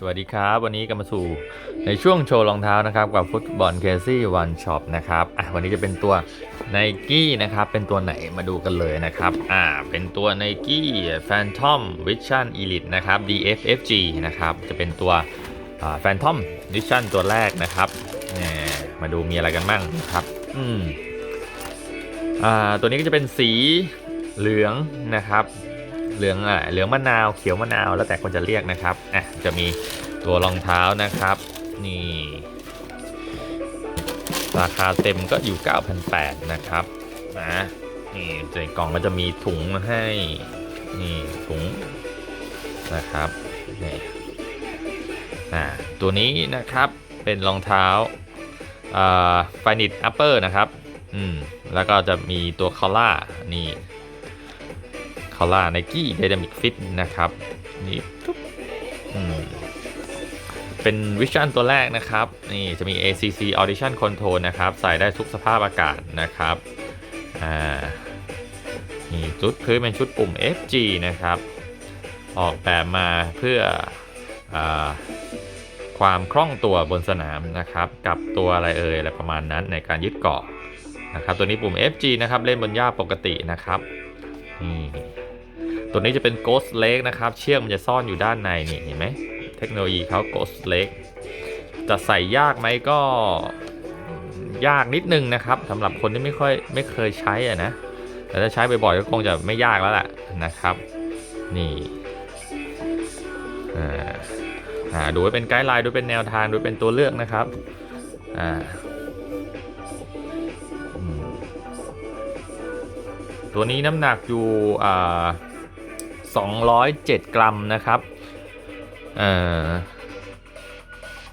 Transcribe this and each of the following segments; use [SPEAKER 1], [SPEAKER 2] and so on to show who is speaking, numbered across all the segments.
[SPEAKER 1] สวัสดีครับ วันนี้ก็มาสู่ในช่วงโชว์รองเท้านะครับ กับฟุตบอลเคซี่วันช็อปนะครับอะวันนี้จะเป็นตัวไนกี้นะครับ เป็นตัวไหนมาดูกันเลยนะครับอ่าเป็นตัวไนกี้ Phantom Vision Elite นะครับ DFFG นะครับจะเป็นตัวอ่า Phantom Vision ตัวแรกนะครับแหมมาดูมีอะไรกันบ้างนะครับอืมอ่าตัวนี้ก็จะเป็นสีเหลืองนะครับ เหลืองอะเหลืองมะนาวเขียวมะนาวแล้วแต่คนจะเรียกนะครับอะจะมีตัวรองเท้านะครับนี่ราคาเต็มก็อยู่ 9,800 นะครับนะนี่ในกล่องก็จะมีถุงมาให้นี่ถุงนะครับนี่อ่าตัวนี้นะครับเป็นรองเท้าอ่าฟานิตอัปเปอร์นะครับอืมแล้วก็จะมีตัวคอล่านี่ คาร่าไนกี้ไดนามิกฟิตนะครับนี่ปุ๊บเป็นวิชั่นตัวแรกนะครับ นี่จะมี ACC Audition Control นะครับ ใส่ได้ทุกสภาพอากาศนะครับอ่านี่ชุดพื้นเป็นชุดปุ่ม FG นะครับ ออกแบบมาเพื่ออความคล่องตัวบนสนามนะครับ กับตัวอะไรเอ่ยอะไรประมาณนั้นในการยึดเกาะนะครับ ตัวนี้ปุ่ม FG นะครับ เล่นบนหญ้าปกตินะครับนี่ ตัวนี้จะเป็น Ghost Lake นะครับ เชือกมันจะซ่อนอยู่ด้านในนี่เห็นไหมเทคโนโลยีเขา Ghost Lake จะใส่ยากไหมก็ยากนิดนึงนะครับสำหรับคนที่ไม่ค่อยไม่เคยใช้อะนะแต่ถ้าใช้บ่อยๆก็คงจะไม่ยากแล้วแหละนะครับ นี่อ่าดูไว้เป็นไกด์ไลน์ดูเป็นแนวทางดูเป็นตัวเลือกนะครับอ่าตัวนี้น้ำหนักอยู่อ่า 207 กรัมนะครับอ่อ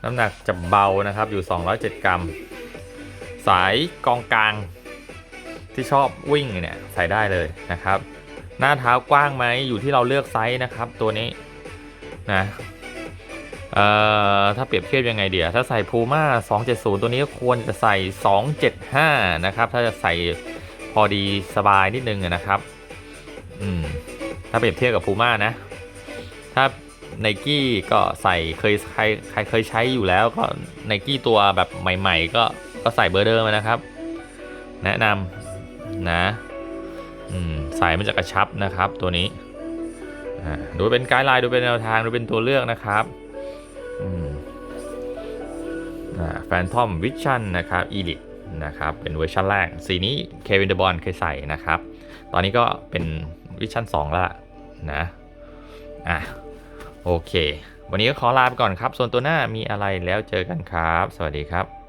[SPEAKER 1] น้ำหนักจะเบานะครับอยู่ 207 กรัม สายกองกลางที่ชอบวิ่งเนี่ยใส่ได้เลยนะครับ หน้าเท้ากว้างไหมอยู่ที่เราเลือกไซส์นะครับ ตัวนี้นะเอ่อถ้าเปรียบเทียบยังไงเดียวถ้าใส่ Puma 270 ตัวนี้ก็ควรจะใส่ 275 นะครับ ถ้าจะใส่พอดีสบายนิดนึงนะครับ อืม ถ้าเปรียบเทียบกับ Puma นะ ถ้าไนกี้ก็ใส่เคยใครใครเคยใช้อยู่แล้วก็ไนกี้ตัวแบบใหม่ๆ ก็ก็ใส่เบอร์เดิมนะครับ แนะนำนะอืมใส่มันจะกระชับนะครับตัวนี้ดูเป็นไกด์ไลน์ดูเป็นแนวทางดูเป็นตัวเลือกนะครับอืมแฟนทอมวิชั่นนะครับอีลิทนะครับเป็นเวอร์ชันแรก สีนี้เควินเดบอลเคยใส่นะครับ ตอนนี้ก็เป็น วิชั่น2แล้วล่ะนะอะโอเค วันนี้ก็ขอลาไปก่อนครับ ส่วนตัวหน้ามีอะไรแล้วเจอกันครับ สวัสดีครับ